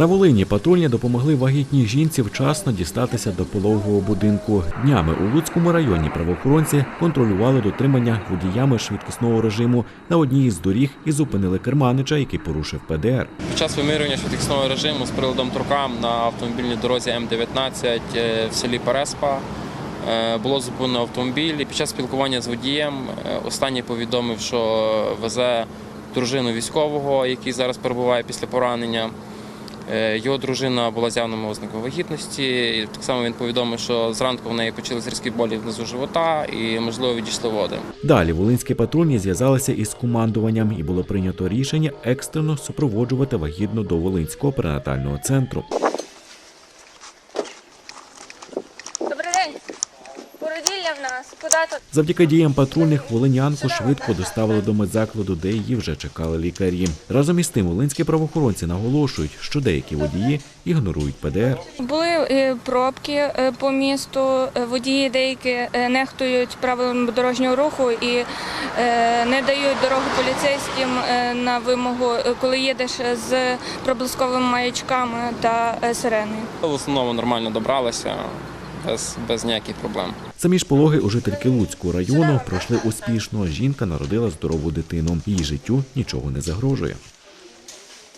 На Волині патрульні допомогли вагітній жінці вчасно дістатися до пологового будинку. Днями у Луцькому районі правоохоронці контролювали дотримання водіями швидкісного режиму на одній із доріг і зупинили керманича, який порушив ПДР. Під час вимирювання швидкісного режиму з приладом Туркам на автомобільній дорозі М19 е, в селі Переспа е, було зупинено автомобіль. Під час спілкування з водієм е, останній повідомив, що везе дружину військового, який зараз перебуває після поранення. Е, Його дружина була з явними вагітності. Так само він повідомив, що зранку в неї почалися різкі болі внизу живота і, можливо, відійшли води. Далі волинські патрульні зв'язалися із командуванням і було прийнято рішення екстрено супроводжувати вагітну до Волинського перинатального центру. В нас. Куди тут? Завдяки діям патрульних волинянку швидко доставили до медзакладу, де її вже чекали лікарі. Разом із тим, волинські правоохоронці наголошують, що деякі водії ігнорують ПДР. Були е, пробки е, по місту. Е, Водії деякі нехтують правилами дорожнього руху і не дають дорогу поліцейським на вимогу, коли їдеш з проблисковими маячками та сиреною. В основному нормально добралися без, без ніяких проблем. Самі ж пологи у жительки Луцького району пройшли успішно. Жінка народила здорову дитину. Її життю нічого не загрожує.